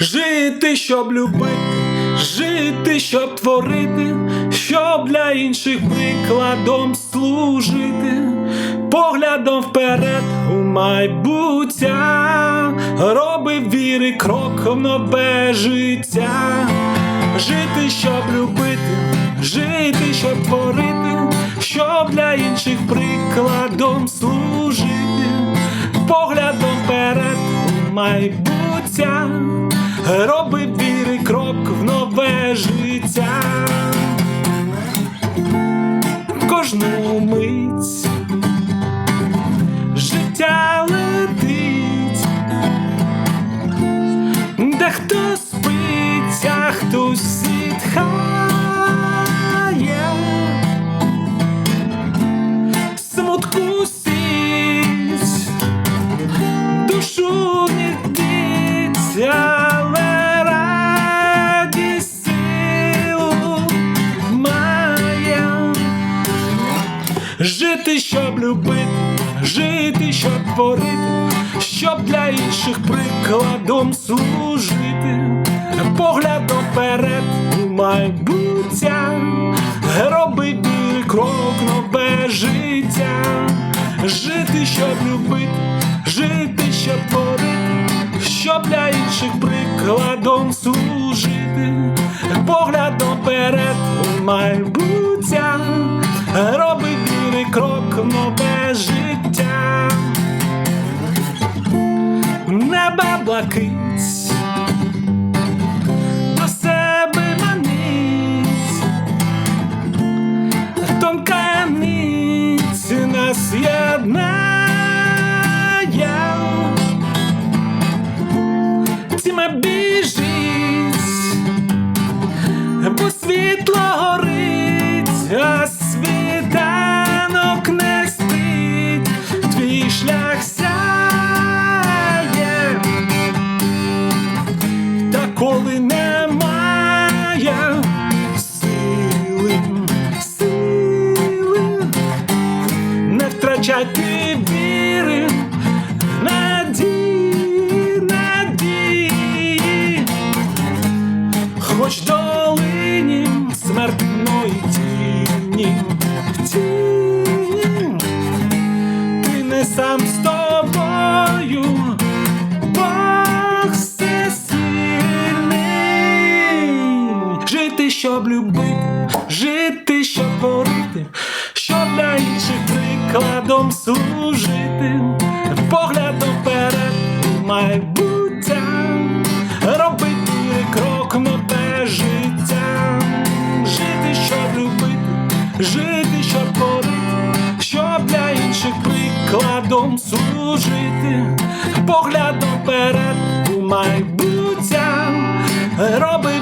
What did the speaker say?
Жити, щоб любити, жити, щоб творити, щоб для інших прикладом служити, поглядом вперед у майбуття, робив віри крок в нове життя, жити, щоб любити, жити, щоб творити, щоб для інших прикладом служити, поглядом вперед у майбуття, робив віри крок в нове життя. Жити, щоб любити, жити, щоб творити, щоб для інших прикладом служити, поглядом вперед у майбуття, роби білий крок нове життя, жити, щоб любити, жити, щоб творити, щоб для інших прикладом служити, поглядом вперед у майбуття, нове життя, небе блакить, втрачати віри, надії, надії, хоч долині смертної тіні, тіні, ти не сам з тобою, Бог всесильний. Жити, щоб любити, жити, щоб творити, щоб для інших прикладом служити, поглядом вперед майбуття, робити крок нове життя, жити, щоб любити, жити, щоб творити, щоб для інших прикладом служити, поглядом вперед у майбуття, роби